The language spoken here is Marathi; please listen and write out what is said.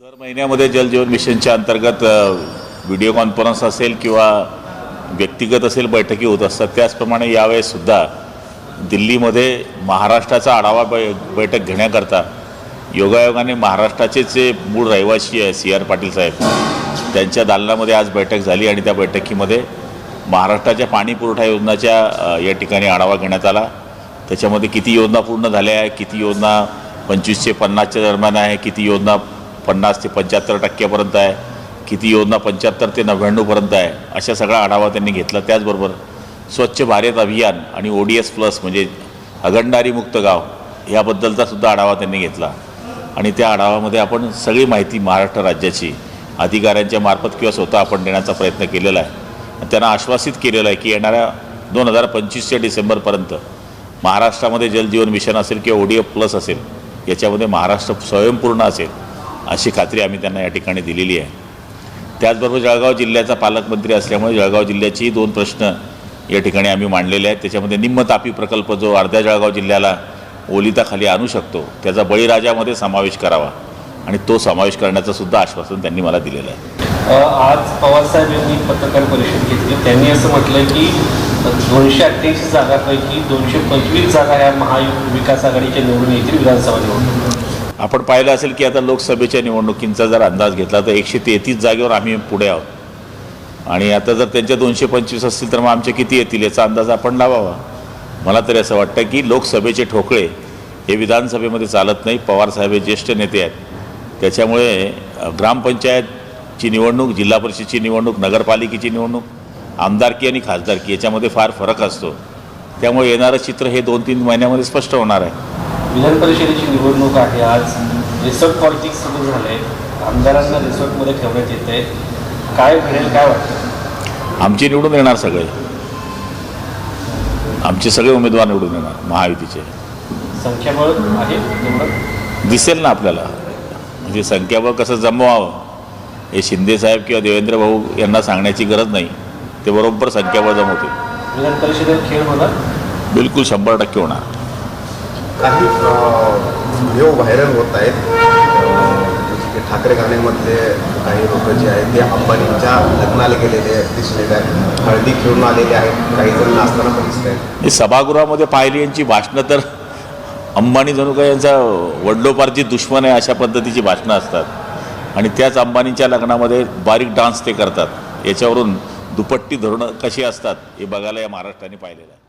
दर महिन्यामध्ये जलजीवन मिशनच्या अंतर्गत व्हिडिओ कॉन्फरन्स असेल किंवा व्यक्तिगत असेल बैठकी होत असतात. त्याचप्रमाणे यावेळेसुद्धा दिल्लीमध्ये महाराष्ट्राचा आढावा बै बैठक घेण्याकरता योगायोगाने महाराष्ट्राचे जे मूळ रहिवासी आहे सी आर पाटील साहेब त्यांच्या दालनामध्ये आज बैठक झाली आणि त्या बैठकीमध्ये महाराष्ट्राच्या पाणी पुरवठा योजनाच्या या ठिकाणी आढावा घेण्यात आला. त्याच्यामध्ये किती योजना पूर्ण झाल्या आहे किती योजना पंचवीस ते पन्नासच्या दरम्यान आहे किती योजना पन्नास ते पंच्याहत्तर टक्क्यापर्यंत आहे किती योजना पंच्याहत्तर ते नव्याण्णवपर्यंत आहे अशा सगळा आढावा त्यांनी घेतला. त्याचबरोबर स्वच्छ भारत अभियान आणि ओ डी एस प्लस म्हणजे अगंडारी मुक्त गाव याबद्दलचा सुद्धा आढावा त्यांनी घेतला. आणि त्या आढावामध्ये आपण सगळी माहिती महाराष्ट्र राज्याची अधिकाऱ्यांच्या मार्फत किंवा स्वतः आपण देण्याचा प्रयत्न केलेला आहे. आणि त्यांना आश्वासित केलेलं आहे की येणाऱ्या दोन हजार पंचवीसच्या डिसेंबरपर्यंत महाराष्ट्रामध्ये जलजीवन मिशन असेल किंवा ओ डी एफ प्लस असेल याच्यामध्ये महाराष्ट्र स्वयंपूर्ण असेल अशी खात्री आम्ही त्यांना या ठिकाणी दिलेली आहे. त्याचबरोबर जळगाव जिल्ह्याचा पालकमंत्री असल्यामुळे जळगाव जिल्ह्याचेही दोन प्रश्न या ठिकाणी आम्ही मांडलेले आहेत. त्याच्यामध्ये निम्मतापी प्रकल्प जो अर्ध्या जळगाव जिल्ह्याला ओलिताखाली आणू शकतो त्याचा बळीराजामध्ये समावेश करावा आणि तो समावेश करण्याचं सुद्धा आश्वासन त्यांनी मला दिलेलं आहे. आज पवारसाहेब यांनी पत्रकार परिषद घेतली. त्यांनी असं म्हटलं की दोनशे अठ्ठ्याऐंशी जागांपैकी दोनशे पंचवीस जागा ह्या विकास आघाडीच्या निवडून येतील विधानसभा निवडणूक आपण पाहिलं असेल की आता लोकसभेच्या निवडणुकींचा जर अंदाज घेतला तर एकशे तेहतीस जागेवर आम्ही पुढे आहोत. आणि आता जर त्यांच्या दोनशे पंचवीस असतील तर मग आमचे किती येतील याचा अंदाज आपण लावावा. मला तरी असं वाटतं की लोकसभेचे ठोकळे हे विधानसभेमध्ये चालत नाही. पवारसाहेब हे ज्येष्ठ नेते आहेत. त्याच्यामुळे ग्रामपंचायतची निवडणूक जिल्हा परिषदची निवडणूक नगरपालिकेची निवडणूक आमदारकी आणि खासदारकी याच्यामध्ये फार फरक असतो. त्यामुळे येणारं चित्र हे दोन तीन महिन्यामध्ये स्पष्ट होणार आहे. विधान परिषदेची निवडणूक आहे आज. रिसॉर्ट पॉलिटिक्स सुरू झालंय. आमदारांना रिसॉर्टमध्ये ठेवण्यात येते काय घडेल काय वाटतं आमचे निवडून येणार सगळे. आमचे सगळे उमेदवार निवडून येणार महायुतीचे. संख्याबळ आहे निवडणूक दिसेल ना आपल्याला. म्हणजे संख्याबळ कसं जमवावं हे शिंदेसाहेब किंवा देवेंद्र भाऊ यांना सांगण्याची गरज नाही. ते बरोबर जमवते विधान परिषदेवर खेळ होणार? बिलकुल शंभर टक्के होणार. काही व्हिडिओ व्हायरल होत आहेत. अ, जसे की ठाकरे घाण्यामधले काही लोक जे आहेत ते अंबानींच्या लग्नाला गेलेले दिसलेले आहेत. हळदी खेळून आलेले आहेत. काही जण नाचताना पण दिसत आहेत. हे सभागृहामध्ये पाहिली यांची भाषणं तर अंबानी जणू काय यांचा वडलोपार्जी दुश्मन आहे अशा पद्धतीची भाषणं असतात. आणि त्याच अंबानीच्या लग्नामध्ये बारीक डान्स ते करतात. याच्यावरून दुपट्टी धोरणं कशी असतात हे बघायला या महाराष्ट्राने पाहिलेलं आहे.